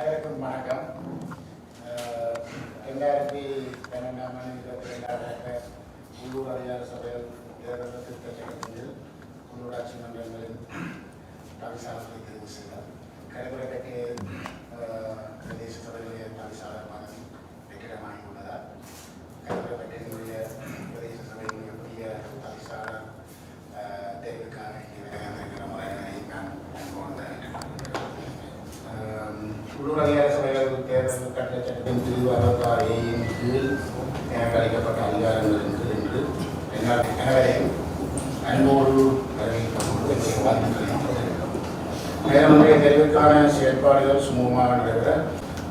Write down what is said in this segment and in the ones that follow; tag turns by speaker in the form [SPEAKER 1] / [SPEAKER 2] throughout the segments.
[SPEAKER 1] அனைவருக்கும் வணக்கம். ரெண்டாயிரத்தி பன்னெண்டாம் ஆண்டு இருபத்தி ரெண்டாம் உள்ளூர் அதிகார சபையில் தேர்தல் திருத்த சட்டத்தில் உள்ளூராட்சி மன்றங்களின் தவிசாளர்களை தெரிவு செய்தார். கருவறைக்கு பிரதேச சபைகளுடைய தவிசாளர் மகன் வெற்றிடமாகி என்னால் அனைவரையும் அன்போடு வரவேற்பதோடு மேலும் தேர்வுக்கான செயற்பாடுகள் சுமூகமாக நடைபெற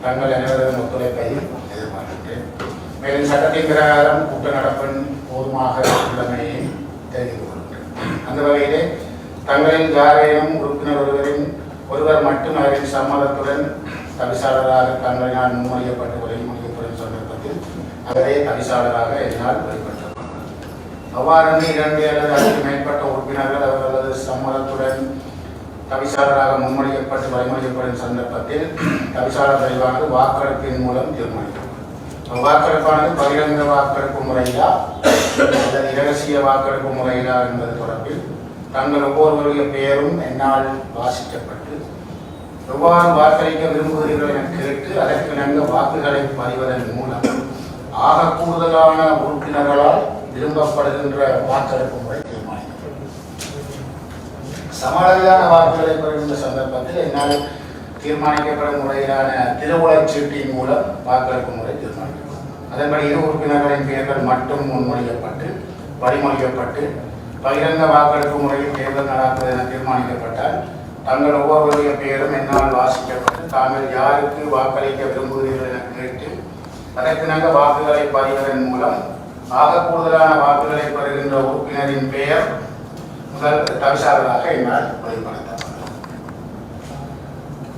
[SPEAKER 1] தங்கள் அனைவரதும் ஒத்துழைப்பையும் எதிர்பார்க்கின்றேன் மேலும் சட்டத்தின் பிரகாரம் கூட்ட நடப்பன் போதுமாக உள்ளமையை தெரிவித்துக் கொள்கின்றேன் அந்த வகையிலே தங்களின் யாரேனும் உறுப்பினர் ஒருவரின் ஒருவர் மட்டும் அவரின் சம்மதத்துடன் தவிசாளராக தங்களினால் முன்மொழியப்பட்டு வழிமொழியப்படும் சந்தர்ப்பத்தில் அவரே தவிசாளராக என்னால் அவ்வாறு இரண்டு அல்லது அதற்கு மேற்பட்ட உறுப்பினர்கள் அவர்களது சம்மதத்துடன் தவிசாளராக முன்மொழியப்பட்டு வழிமொழியப்படும் சந்தர்ப்பத்தில் தவிசாளர் பதிவானது வாக்கெடுப்பின் மூலம் தீர்மானிக்கப்படும் வாக்கெடுப்பானது பகிரங்க வாக்கெடுப்பு முறையிலா அல்லது இரகசிய வாக்கெடுப்பு முறையிலா என்பது தொடர்பில் தங்கள் ஒவ்வொருவருடைய பெயரும் என்னால் வாசிக்கப்பட்டு எவ்வாறு வாக்களிக்க விரும்புகிறீர்கள் என கேட்டு அதற்கு நன்கு வாக்குகளை பதிவதன் மூலம் ஆக கூடுதலான உறுப்பினர்களால் விரும்பப்படுகின்ற வாக்கெடுப்பு முறை தீர்மானிக்கப்படும் சமளவிலான வாக்குகளை பெறுகின்ற சந்தர்ப்பத்தில் என்னால் தீர்மானிக்கப்படும் முறையிலான திருவுளச் சீட்டின் மூலம் வாக்கெடுப்பு முறை தீர்மானிக்கப்படும். அதன்படி இரு உறுப்பினர்களின் பெயர்கள் மட்டும் முன்மொழியப்பட்டு பரிமொழியப்பட்டு பகிரங்க வாக்கெடுப்பு முறையில் தேர்தல் நடப்பது என தீர்மானிக்கப்பட்டால் தங்கள் ஒவ்வொருவருடைய பெயரும் என்னால் வாசிக்கப்பட்டு தாங்கள் யாருக்கு வாக்களிக்க விரும்புகிறீர்கள் என கேட்டு அதற்கிணங்க வாக்குகளை பதிவதன் மூலம் ஆக கூடுதலான வாக்குகளை பெறுகின்ற உறுப்பினரின் பெயர் முதல் தவிசாளராக என்னால் வெளிப்படுத்தப்படும்.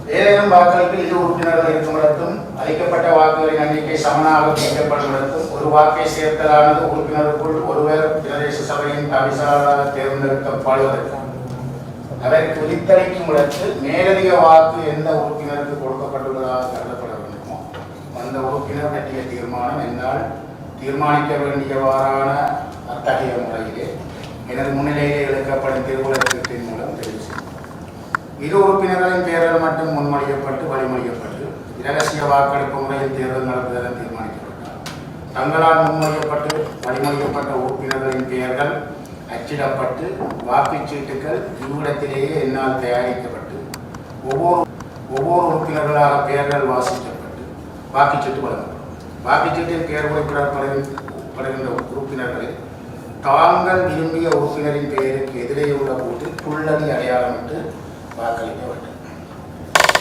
[SPEAKER 1] ஏதேனும் வாக்குகளுக்கு இரு உறுப்பினர்கள் இருக்கும் அளிக்கப்பட்ட வாக்குகளின் எண்ணிக்கை சமனாக பிரிக்கப்படும் ஒரு வாக்கை சேர்த்தலானது உறுப்பினருக்குள் ஒருவர் பிரதேச சபையின் தவிசாளராக தேர்ந்தெடுக்கப்படுவதற்கு அதற்கு விழித்தளிக்கும் இடத்து மேலதிக வாக்கு எந்த உறுப்பினருக்கு கொடுக்கப்பட்டுள்ளதாக கருதப்பட வேண்டுமோ? அந்த உறுப்பினர் பற்றிய தீர்மானம் என்னால் தீர்மானிக்க வேண்டியவாறான அத்தகைய முறையிலே எனது முன்னிலையிலே எடுக்கப்படும் திருவுலகத்தின் மூலம் தெரிவு செய்யும் இரு உறுப்பினர்களின் தேர்தல் மட்டும் முன்மொழியப்பட்டு வழிமொழியப்பட்டு இரகசிய வாக்கெடுப்பு முறையில் தேர்தல் நடத்துவதென தீர்மானிக்கப்பட்டார் தங்களால் முன்மொழியப்பட்டு வழிமொழியப்பட்ட உறுப்பினர்களின் பெயர்கள் அச்சிடப்பட்டு வாக்குச்சீட்டுகள் இவ்விடத்திலேயே என்னால் தயாரிக்கப்பட்டு ஒவ்வொரு ஒவ்வொரு உறுப்பினர்களாக பெயர்கள் வாசிக்கப்பட்டு வாக்குச்சீட்டு வழங்கப்படும் வாக்குச்சீட்டில் பெயர் குறிப்பிடப்படுகின்ற உறுப்பினர்களை. தாங்கள் விரும்பிய உறுப்பினரின் பெயருக்கு எதிரே உள்ள போட்டு புள்ளடி அடையாளமிட்டு வாக்களிக்க வேண்டும்.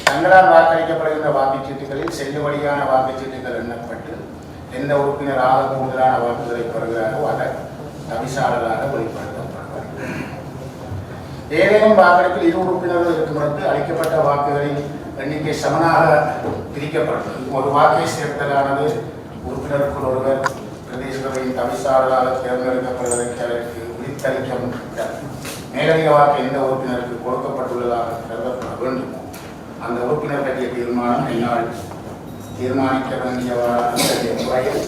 [SPEAKER 1] தங்களால் வாக்களிக்கப்படுகின்ற வாக்குச்சீட்டுகளில் செல்லுபடியான வாக்குச்சீட்டுகள் எண்ணப்பட்டு எந்த உறுப்பினர் ஆக கூடுதலான வாக்குகளை பெறுகிறாரோ அதை தவிசாளராக வெளிப்படுத்தப்படுவார். ஏதேனும் வாக்கெடுப்பில் இரு உறுப்பினர்கள் இருக்கும்போது அளிக்கப்பட்ட வாக்குகளின் எண்ணிக்கை சமனாக பிரிக்கப்படுகிறது ஒரு வாக்கை சேர்த்தலானது உறுப்பினருக்குள் ஒருவர் பிரதேச சபையின் தவிசாளராக தேர்ந்தெடுக்கப்படுவதற்கு அதற்கு விழித்தளிக்க மேலதிக வாக்கு எந்த உறுப்பினருக்கு கொடுக்கப்பட்டுள்ளதாக கருதப்பட வேண்டும். அந்த உறுப்பினர் பற்றிய தீர்மானம் என்னால் தீர்மானிக்க வேண்டியவாறான முறையில்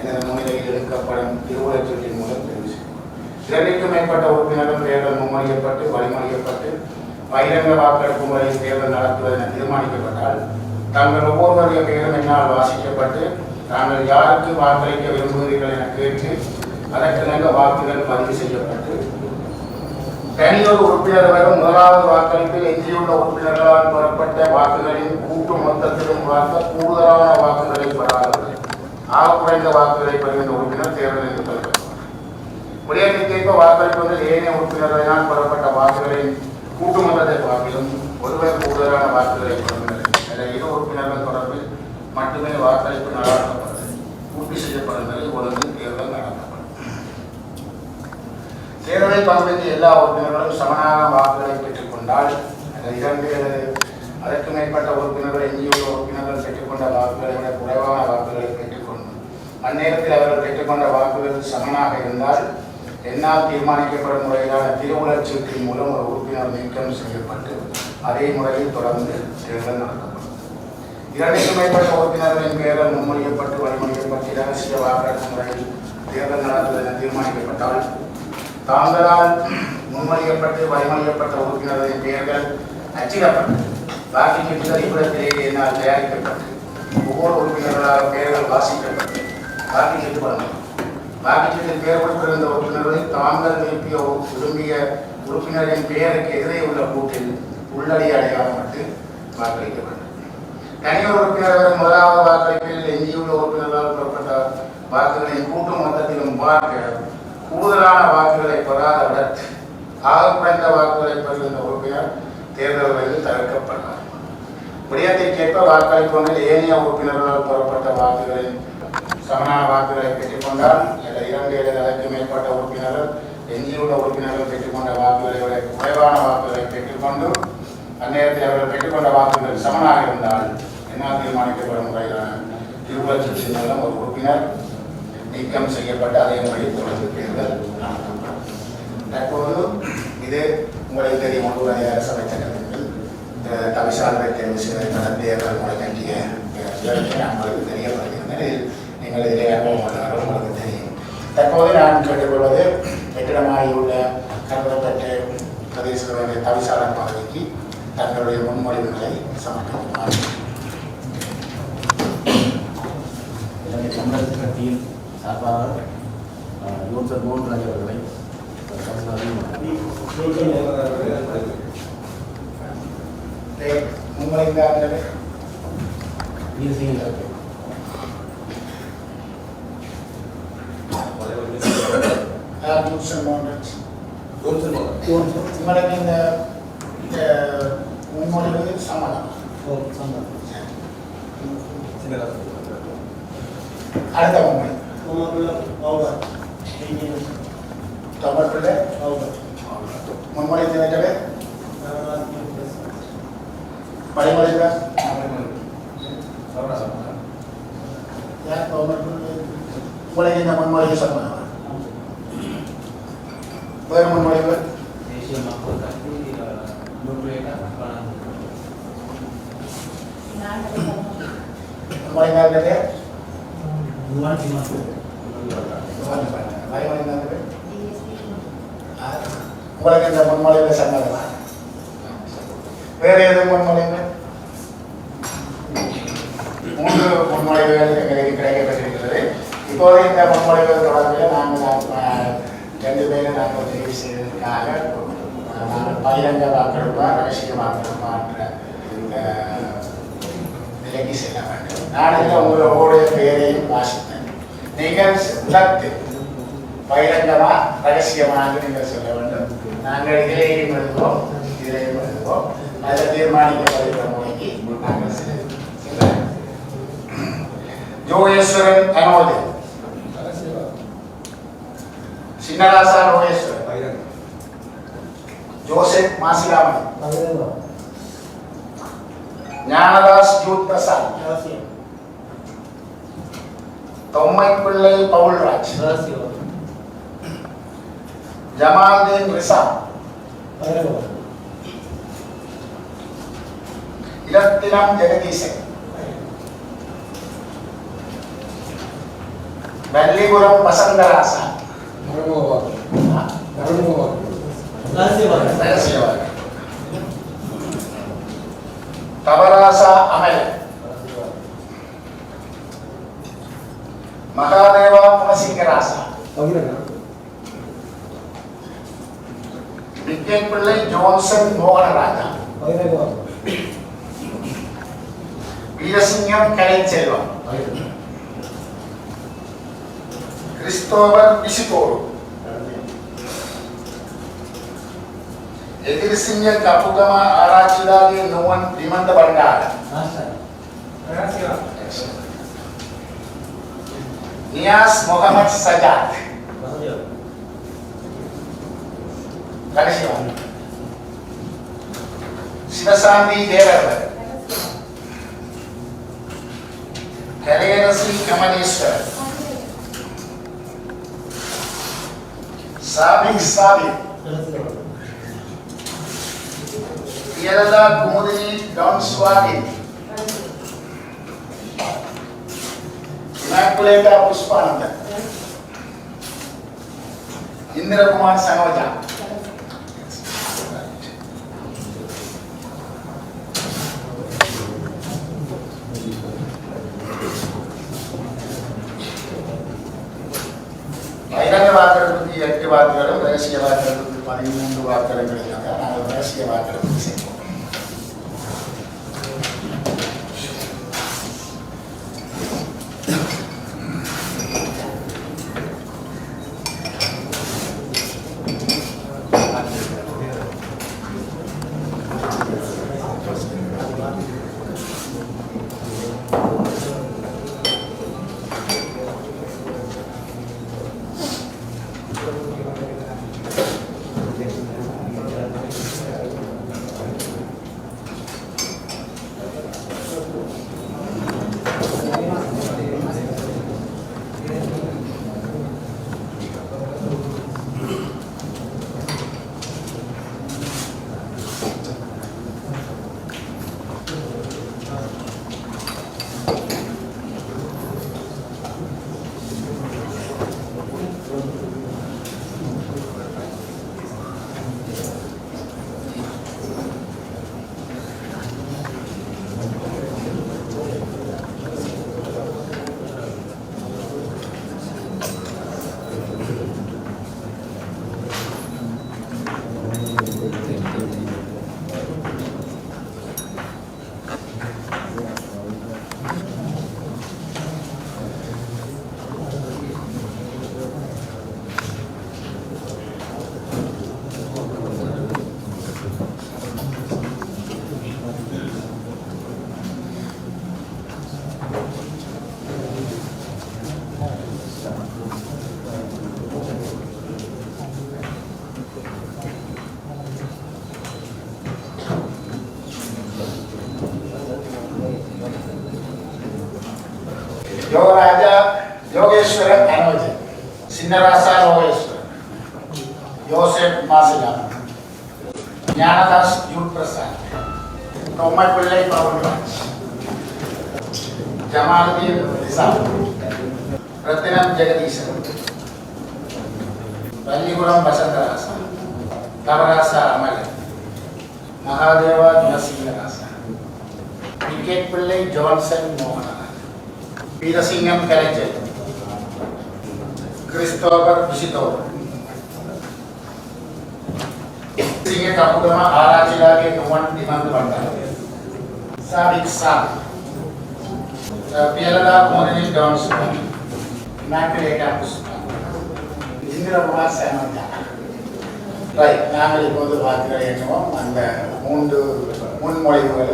[SPEAKER 1] எனது முன்னிலையில் எடுக்கப்படும் திருவுலச்சீட்டின் மூலம் தெரிவு செய்யும். இரண்டிற்கும் மேற்பட்ட உறுப்பினரும் தேர்தல் முன்மொழியப்பட்டு வழிமொழியப்பட்டு பகிரங்க வாக்கெடுப்பு முறையில் தேர்தல் நடத்துவது என தீர்மானிக்கப்பட்டால் தாங்கள் ஒவ்வொருவருடைய பெயரும் என்னால் வாசிக்கப்பட்டு தாங்கள் யாருக்கு வாக்களிக்க விரும்புகிறீர்கள் என கேட்டு அதற்கிணங்க வாக்குகள் பதிவு செய்யப்பட்டு தனியொரு உறுப்பினர் வரும் முதலாவது வாக்களிப்பில் எஞ்சியுள்ள உறுப்பினர்களால் பெறப்பட்ட வாக்குகளின் கூட்டு மொத்தத்திலும் பார்க்க கூடுதலான வாக்குகளை பெறாதவர்கள். ஆக குறைந்த வாக்குகளை பெறுகின்ற உறுப்பினர் தேர்தலில் பெறுகிறார் விடயத்திற்கேற்ப வாக்களிப்பதில் ஏனைய உறுப்பினர்களினால் பெறப்பட்ட வாக்குகளின் கூட்டு மொத்தத்தை பார்க்கிலும் ஒருவர் கூடுதலான வாக்குகளை பெறுகின்றனர் என இரு உறுப்பினர்கள் தொடர்பில் மட்டுமே வாக்களிப்பு நடாத்தப்படுது பூர்த்தி செய்யப்படும் நிலையில் ஒழுங்கு தேர்தல் நடத்தப்படும் தேர்தலை பங்கேற்ற எல்லா உறுப்பினர்களும் சமனான வாக்குகளை பெற்றுக்கொண்டால் அந்த இரண்டு அதற்கு மேற்பட்ட உறுப்பினர்கள் எஞ்சியுள்ள உறுப்பினர்கள் பெற்றுக்கொண்ட வாக்குகளை விட குறைவான வாக்குகளை பெற்றுக்கொண்டு அந்நேரத்தில் அவர்கள் பெற்றுக்கொண்ட வாக்குகள் சமனாக இருந்தால் என்னால் தீர்மானிக்கப்படும் முறையிலான திருவுளச் சீட்டின் மூலம் ஒரு உறுப்பினர் நீக்கம் செய்யப்பட்டு அதே முறையில் தொடர்ந்து தேர்தல் நடத்தப்படும். இரண்டுக்கும் மேற்பட்ட உறுப்பினர்களின் பெயர்கள் முன்மொழியப்பட்டு வழிமொழியப்பட்டு இரகசிய வாக்கெடுப்பு முறையில் தேர்தல் நடத்துவது என தீர்மானிக்கப்பட்டால் தாங்களால் முன்மொழியப்பட்டு வழிமொழியப்பட்ட உறுப்பினர்களின் பெயர்கள் அச்சிடப்பட்டு வாக்கு சீட்டுகள் இவ்விடத்திலேயே என்னால் தயாரிக்கப்பட்டு ஒவ்வொரு உறுப்பினர்களால் பெயர்கள் வாசிக்கப்பட்டு வாக்கு சீட்டு வழங்கும் வாக்குச்சீட்டில் பெயர் கொடுத்திருந்த உறுப்பினர்களை தாங்கள் விரும்பிய விரும்பிய உறுப்பினரின் பெயருக்கு எதிரே உள்ள கூட்டில் உள்ளடி அடையாளப்பட்டு வாக்களிக்கப்பட்டது. தனி தனியார் உறுப்பினர்கள் முதலாவது வாக்களிப்பில் எஞ்சியுள்ள உறுப்பினர்களால் பெறப்பட்ட வாக்குகளை கூட்டு மொத்தத்திலும் பார்க்க கூடுதலான வாக்குகளை பெறாத விடத்து ஆக குறைந்த வாக்குகளை பெறுகின்ற உறுப்பினர் தேர்தல்களில் தவிர்க்கப்பட்டார் விடயத்திற்கேற்ப வாக்களிப்பு ஒன்றில் ஏனைய உறுப்பினர்களால் பெறப்பட்ட வாக்குகளின் சமனான வாக்குகளை பெற்றுக்கொண்டால் அல்லது இரண்டு அல்லது அதற்கு மேற்பட்ட உறுப்பினர்கள் எஞ்சியுள்ள உறுப்பினர்கள் பெற்றுக்கொண்ட வாக்குகளை விட குறைவான வாக்குகளை பெற்றுக்கொண்டு அந்நேரத்தில் அவர்கள் பெற்றுக்கொண்ட வாக்குகள் சமனாக இருந்தால் என்னால் தீர்மானிக்கப்படும் முறையிலான திருப்பட்சத்தின் மூலம் ஒரு உறுப்பினர். நீக்கம் செய்யப்பட்டு அதே முறையில் தொடர்ந்து தேர்தல் நடத்தப்படும். தற்போது இது உங்களுக்கு தெரியும் உள்ளூர் அதிகார சபை சட்டத்திற்கு தவிசாளரை தேர்வு செய்வதற்கான தேர்தல் முறை கண்டிய உங்களுக்கு தெரியப்படுகிறது நீங்கள் இதிலே அனுபவம் உள்ளவர்கள் உங்களுக்கு தெரியும். தற்போது நான் கேட்டுக்கொள்வது வெற்றிடமாகியுள்ள கருதப்பட்ட பிரதேச வேண்டிய தவிசாளர் பதவிக்கு தங்களுடைய முன்மொழிவுகளை சமர்ப்பிக்குமாறு.
[SPEAKER 2] சார்பாக யோசர் மோகன்ராஜ் அவர்களை
[SPEAKER 1] முன்மொழிந்தார்கள் Abdul Mohammed. உங்களுக்கு இந்த இந்த முன்மொழிவு சம்மதம் அடுத்த முன்மொழி தமிழ் பிள்ளை முன்மொழி திணைக்களே வழிமொழிகள் யார் தமிழ் பிள்ளை உங்களுக்கு இந்த முன்மொழிவு சம்மதம் முன்மொழிவுகள் நாங்கள் அஹ், ரெண்டு பேரும் நாங்கள் உதவி செய்ததற்காக நாங்கள் பகிரங்க வாக்கெடுப்பா ரகசிய வாக்கெடுப்பான்ற விலகி செல்ல வேண்டும் நான் இதில் உங்களுடைய பெயரையும் வாசித்தேன் நீங்கள் உலகத்தில் பகிரங்கமா ரகசியமாக நீங்கள் சொல்ல வேண்டும் நாங்கள் இதிலேயும் எழுதுவோம் இதிலேயும் எழுதுவோம் அதில் தீர்மானிக்கப்படுகிற மொழிக்கு நாங்கள் செல்ல செல்ல ஜோகேஸ்வரன் அனோது சின்னராசா லோகேஸ்வரன் ஜோசப் மாசிராமன் ஞானதாஸ் ஜூத் பிரசாத் தொம்மை பிள்ளை பவுல்ராஜ் ஜமால்தீன் ரிசாத் இரத்தினம் ஜெகதீசன். வள்ளிபுரம் வசந்தராசா. ரகசியவாதி Thavarasa Amala Mahadeva Gunasingarasa wicket Pillai Johnson Mohanaraja Veerasingam Kalaiselvam Christopher Edirisimia Kapugama Arachidari no one demand the Bandara. Master. Gracias. Nias Mohammed Sajak. Gracias. Shivasandi Derer. Helenasi Kamanister. Sabi Sabi. ఎరదా కుముదిని డౌన్ స్వాగి ఇమాకులేట పుష్పానంద ఇందిర కుమార్ సనోజ బహిరంగ వార్తల గురించి ఎట్టి వార్తలు రహస్య వార్తల பதிமூன்று வாக்குகளும் நாங்கள் ரகசிய வாக்கெடுப்புக்கு செய்வோம் யோகேஸ்வரன் அனோஜ் சின்னராசா யோகேஸ்வரன் யோசேப் மாசிலா ஞானதாஸ் யூட் பிரசாத் தொம்மை பிள்ளை பவன்ராஜ் ஜமாலுதீன் நிசாம் ரத்தினம் ஜெகதீசன் பள்ளிகுளம் வசந்தராசா தவராசா அமலன் மகாதேவா குணசீலராசா விக்கெட் பிள்ளை ஜான்சன் மோகனன் வீரசிங்கம் கலைஞர் கிறிஸ்தோபர் பிசித்தோவர் සිංහ කපුටම ආරාචිලාගේ නුවන් දිමන්දු බණ්ඩාර. සාබික් සාබ්. පියලදා මොරණි ඩොන්ස්. இமாக்குலேட்டா புஷ்பா இந்திரகுமார் சேனந்தா ரைட் நாங்கள் இப்போது வாக்குகளை எண்ணுவோம் அந்த மூன்று முன்மொழிவுகள்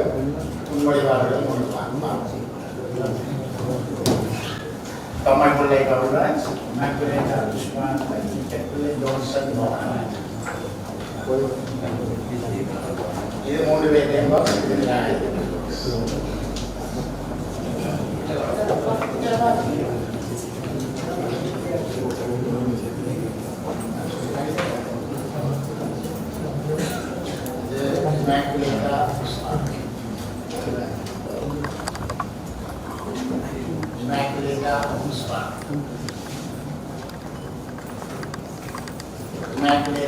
[SPEAKER 1] முன்மொழிவாளர்கள் மூன்று பார்ப்போம் தமிழ் பிள்ளை கவுராஜ் இமாக்குலேட்டா புஷ்பா பிள்ளை ஜோன்சன் மோகன் இது மூன்று பேர்த்தையும் இது நான் இது இமாக்குலேட்டா புஷ்பா இமாக்குலேட்டா புஷ்பா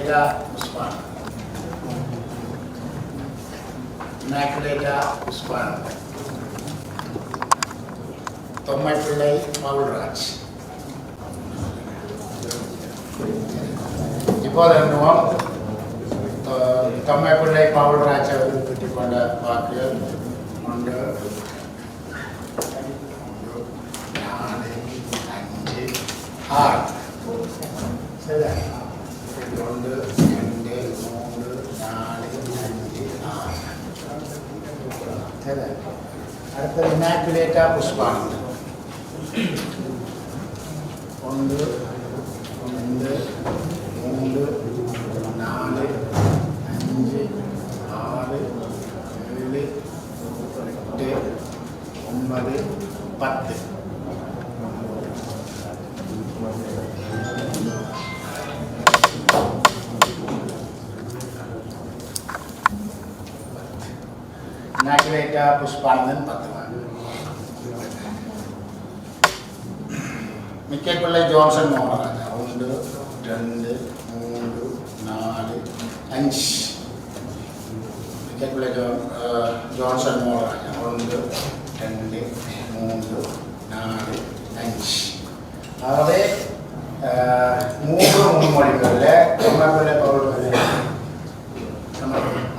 [SPEAKER 1] இமாக்குலேட்டா புஷ்பா இமாக்குலேட்டா புஷ்பா தொம்மை பிள்ளை பவுல்ராஜ் இப்போது எண்ணுவோம் தொ- தொம்மை பிள்ளை பவுல்ராஜ் அவர்கள் பெற்றுக் கொண்ட வாக்குகள் ஒன்று நாலு அஞ்சு ஆறு சரிதான் ஒன்று ரெண்டு மூன்று நாலு அஞ்சு ஆறு சரிதான் அடுத்தது இமாக்குலேட்டா புஷ்பானந்தன் ஒன்று ரெண்டு மூன்று நாலு அஞ்சு ஆறு ஏழு எட்டு ஒன்பது பத்து இமாக்குலேட்டா புஷ்பானந்தன் രണ്ട് മൂന്ന് നാല് അഞ്ച് മിക്കപ്പിള്ള ജോ ജോൺസൺ മോഹനാണ് ഒന്ന് രണ്ട് മൂന്ന് നാല് അഞ്ച് ஆகவே அஹ், மூன்று முன்மொழிகளில் தொண்ணூறு பவுடர்கள்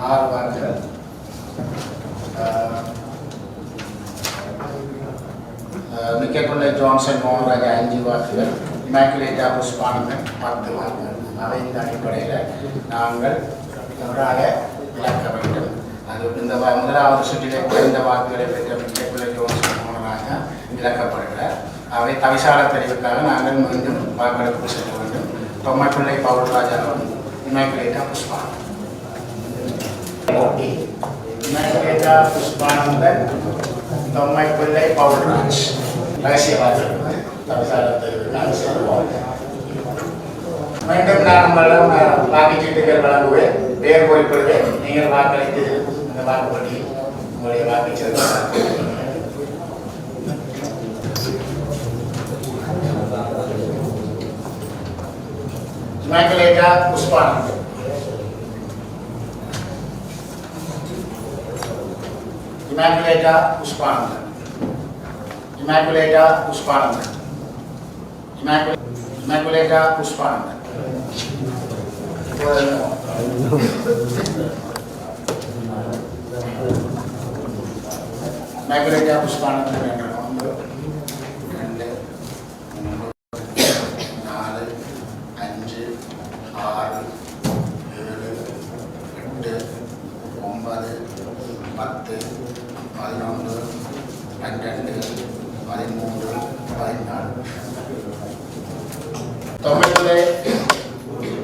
[SPEAKER 1] ஆறு வாக்குகள் அஹ், அஹ், மிக்கக்குள்ள ஜான்சன் மோகன்ராஜ் அஞ்சு வாக்குகள் இமாக்குலேட்டா புஷ்பானந்தன் பார்த்து வாங்க அவை இந்த அடிப்படையில் நாங்கள் நன்றாக விளக்க வேண்டும். அது இந்த முதலாவது சுற்றிலே குறைந்த வாக்குகளை பெற்ற மிக்கக்குள்ள ஜோன்சன் மோகன்ராஜா விளக்கப்படுகிறார் அவை தவிசால தெரிவுக்காக நாங்கள் மீண்டும் வாக்கெடுப்பு செல்ல வேண்டும். தொம்மைப்பிள்ளை பவுல்ராஜா இமாக்குலேட்டா புஷ்பானந்தன் இமாக்குலேட்டா புஷ்பானந்தன் தொம்மைப்பிள்ளை பவுல்ராஜ் ரகசியவாதி தவிசால தெரிவு மீண்டும் நான் உங்களிடம் வாக்குச்சீட்டுகள் வழங்குவேன். பெயர் குறிப்பிடுவேன் நீங்கள் வாக்களித்து இந்த வாக்குப்படி உங்களுடைய வாக்குச்சீட்டு இமாக்குலேட்டா புஷ்பானந்தன் இமாக்குலேட்டா புஷ்பானந்தன் இமாக்குலேட்டா புஷ்பானந்தன் இமாக்குலே இமாக்குலேட்டா புஷ்பானந்தன் இமாக்குலேட்டா புஷ்பானந்தன்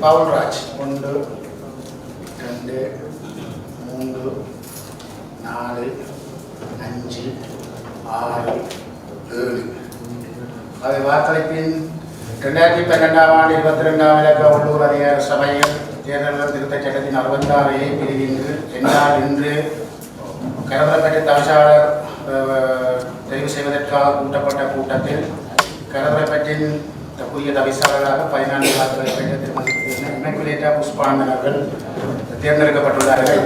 [SPEAKER 1] பவுன்ராஜ். ஒன்று ரெண்டு மூன்று நாலு அஞ்சு ஆறு ஏழு. அதை வாக்களிப்பின் ரெண்டாயிரத்தி பன்னெண்டாம் ஆண்டு இருபத்தி ரெண்டாம் இலக்க உள்ளூர் அதிகார சபையில் தேர்தல்கள் திருத்தச் சட்டத்தின் அறுபத்தாறு ஏ பிரிவின் என்னால் இன்று கரவரப்பேட்டை தவிசாளர் தெரிவு செய்வதற்காக கூட்டப்பட்ட கூட்டத்தில் கரவரப்பேட்டின் புதிய தவிசாளராக பதினான்கு வாக்குகளை பெற்ற திருமதி இணைக்குலேட்டா புஷ்பாண்டன் அவர்கள் தேர்ந்தெடுக்கப்பட்டுள்ளார்கள்